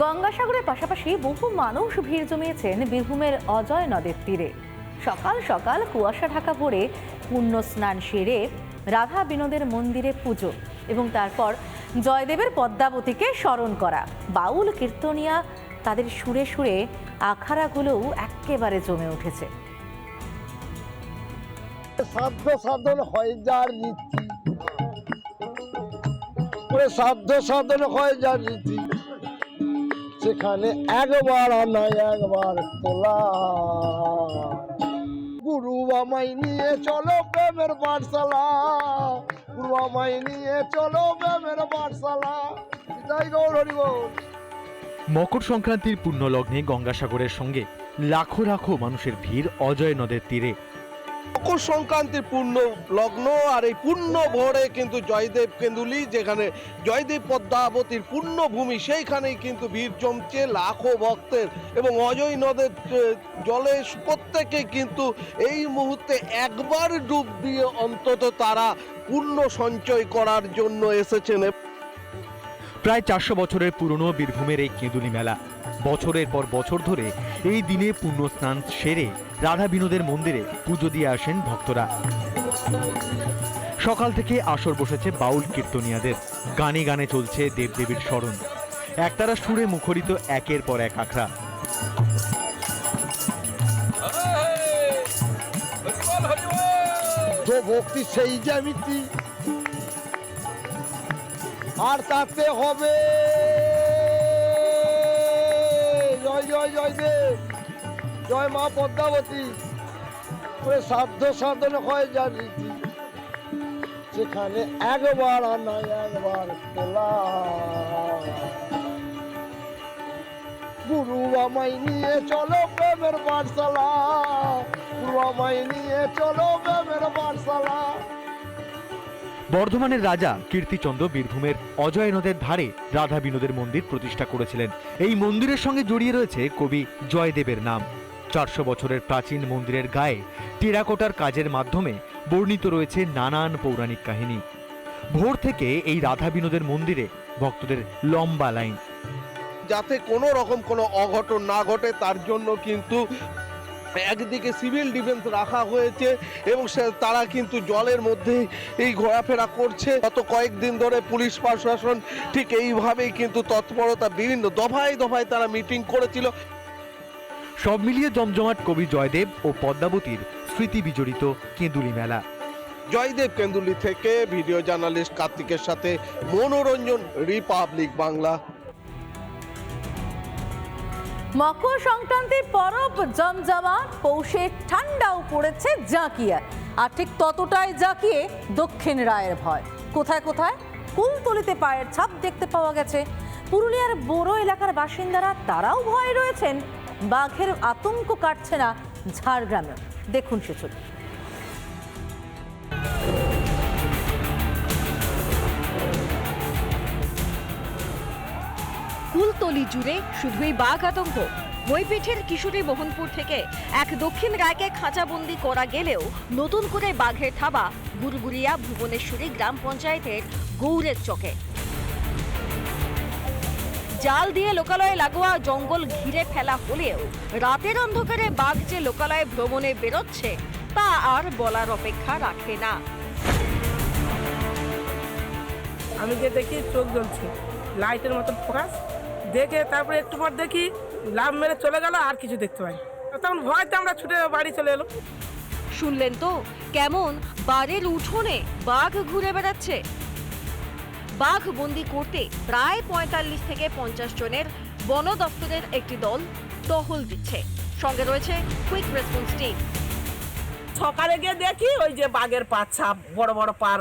গঙ্গাসাগরের পাশাপাশি বহু মানুষ ভিড় জমিয়েছেন বীরভূমের অজয় নদের তীরে। সকাল সকাল কুয়াশা ঢাকা পড়ে পুণ্য স্নান সেরে রাধা বিনোদের মন্দিরে পুজো এবং তারপর জয়দেবের পদ্মাবতীকে স্মরণ করা। বাউল কীর্তনিয়া তাদের সুরে সুরে আখাড়াগুলোও একেবারে জমে উঠেছে। সাধ্য সাধন হয় যার রীতি সাধ্য সাধন হয় যার রীতি সেখানে একবার আনায় একবার তোলা গুরু আমায় নিয়ে চলো প্রেমের পাঠশালা। গুরু আমায় নিয়ে চলো প্রেমের পাঠশালা। মকর সংক্রান্তির পুণ্যলগ্নে গঙ্গাসাগরের সঙ্গে লাখো লাখো মানুষের ভিড় অজয় নদের তীরে। মকর সংক্রান্তির পূর্ণ লগ্ন আর এই পূর্ণ ভোরে কিন্তু জয়দেব কেন্দুলি, যেখানে জয়দেব পদ্মাবতীর পূর্ণ ভূমি সেইখানেই কিন্তু ভিড় জমছে লাখো ভক্তের। এবং অজয় নদের জলে প্রত্যেকে কিন্তু এই মুহূর্তে একবার ডুব দিয়ে অন্তত তারা পূর্ণ সঞ্চয় করার জন্য এসেছেন। প্রায় চারশো বছরের পুরনো বীরভূমের এই কেঁদুলি মেলা। বছরের পর বছর ধরে এই দিনে পূর্ণ স্নান সেরে রাধা বিনোদের মন্দিরে পুজো দিয়ে আসেন ভক্তরা। সকাল থেকে আসর বসেছে বাউল কীর্তনিয়াদের। গানে গানে চলছে দেবদেবীর স্মরণ। একতারা সুরে মুখরিত একের পর এক আখড়া। যে ভক্তি সেই জ্যামিতি। আর তাতে হবে। জয় জয় জয় দেব। জয় মা পদ্মাবতী। ওরে সাধ্য সাধন হয় রীতি সেখানে একবার আনা একবার তোলা। গুরু আমায় নিয়ে চলো প্রেমের পাঠশালা। গুরু আমায় নিয়ে চলো প্রেমের পাঠশালা। বর্ধমানের রাজা কীর্তিচন্দ্র বীরভূমের অজয় নদের ধারে রাধা বিনোদের মন্দির প্রতিষ্ঠা করেছিলেন। এই মন্দিরের সঙ্গে জড়িয়ে রয়েছে কবি জয়দেবের নাম। চারশো বছরের প্রাচীন মন্দিরের গায়ে টেরাকোটার কাজের মাধ্যমে বর্ণিত রয়েছে নানান পৌরাণিক কাহিনী। ভোর থেকে এই রাধা বিনোদের মন্দিরে ভক্তদের লম্বা লাইন। যাতে কোনো রকম কোনো অঘটন না ঘটে, তার জন্য কিন্তু একদিকে সিভিল ডিফেন্স রাখা হয়েছে এবং তারা কিন্তু জলের মধ্যে এই ঘোরাফেরা করছে। গত কয়েকদিন ধরে পুলিশ প্রশাসন ঠিক এইভাবেই কিন্তু তৎপরতা, বিভিন্ন দফায় দফায় তারা মিটিং করেছিল। সব মিলিয়ে জমজমাট কবি জয়দেব ও পদ্মাবতীর স্মৃতি বিজড়িত কেঁদুলি মেলা। জয়দেব কেন্দুলি থেকে ভিডিও জার্নালিস্ট কার্তিকের সাথে মনোরঞ্জন রিপাবলিক বাংলা। মকর সংক্রান্তির পরব জমজমাট পৌষে ঠান্ডাও পড়েছে জাঁকিয়া। আর ঠিক ততটাই জাঁকিয়ে দক্ষিণ রায়ের ভয়। কোথায় কোথায়? কুলতলিতে পায়ের ছাপ দেখতে পাওয়া গেছে। পুরুলিয়ার বড় এলাকার বাসিন্দারা তারাও ভয়ে রয়েছেন। বাঘের আতঙ্ক কাটছে না ঝাড়গ্রামে। দেখুন সে ছবি কুলতলি জুড়ে শুধুই বাঘ আতঙ্ক। বইপিঠের কিশোরী মোহনপুর থেকে এক দক্ষিণ রায়কে খাঁচাবন্দি করা গেলেও নতুন করে বাঘের থাবা গুরগুরিয়া ভুবনেশ্বরী গ্রাম পঞ্চায়েতের গৌরের চকে। জাল দিয়ে লোকালয়ে লাগোয়া জঙ্গল ঘিরে ফেলা হলেও রাতের অন্ধকারে বাঘ যে লোকালয়ে ভ্রমণে বেরোচ্ছে তা আর বলার অপেক্ষা রাখে না। আমি যে দেখি চোখ জ্বলছে লাইটের মতো ফোকাস। দেখে তারপরে একটু পর দেখি লাভ মেরে চলে গেল আর কিছু দেখতে পাই তখন ভয়তে আমরা ছুটে বাড়ি চলে এলো শুনলেন তো কেমন বাড়ির উঠোনে বাঘ ঘুরে বেড়াচ্ছে? বাঘ বন্দি করতে প্রায় পঁয়তাল্লিশ থেকে পঞ্চাশ জনের বন দপ্তরের একটি দল টহল দিচ্ছে। সঙ্গে রয়েছে কুইক রেসপন্স টিম সকালে গিয়ে দেখি ওই যে বাঘের পা ছাপ বড় বড় পার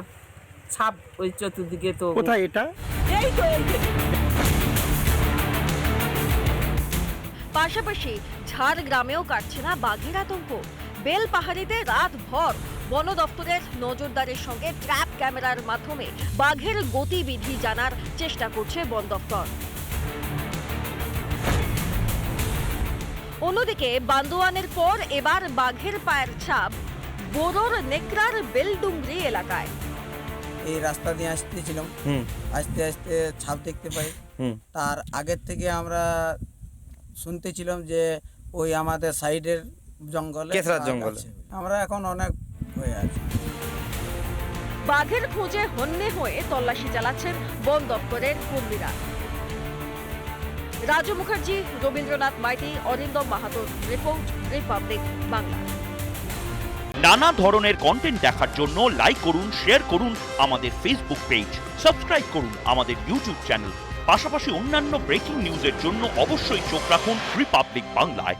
ছাপ ওই চতুর্দিকে তো। কোথায় এটা? এই তো এই। পাশাপাশি ঝাড়গ্রামেও কাটছে না বাঘের আতঙ্ক। বেল পাহাড়িতে রাত ভর বন দপ্তরের নজরদারির সঙ্গে ট্র্যাপ ক্যামেরার মাধ্যমে বাঘের গতিবিধি জানার চেষ্টা করছে বন দপ্তর। অন্যদিকে বান্দোয়ানের পর এবার বাঘের পায়ের ছাপ বোরোর নেকড়ার বেলডুংরি এলাকায়। এই রাস্তা দিয়ে আসতেছিলাম। আস্তে আস্তে ছাপ দেখতে পাই। হুম। তার আগের থেকে আমরা শুনতেছিলাম যে ওই আমাদের সাইডের জঙ্গলে জঙ্গলে। আমরা এখন অনেক হয়ে আছি। বাঘের খোঁজে হন্যে হয়ে তল্লাশি চালাচ্ছেন বন দপ্তরের কর্মীরা। রাজু মুখার্জি রবীন্দ্রনাথ মাইতি অরিন্দম মাহাতোর রিপোর্ট রিপাবলিক বাংলা। নানা ধরনের কন্টেন্ট দেখার জন্য লাইক করুন শেয়ার করুন আমাদের ফেসবুক পেজ সাবস্ক্রাইব করুন আমাদের ইউটিউব চ্যানেল পাশাপাশি অন্যান্য ব্রেকিং নিউজের জন্য অবশ্যই চোখ রাখুন রিপাবলিক বাংলায়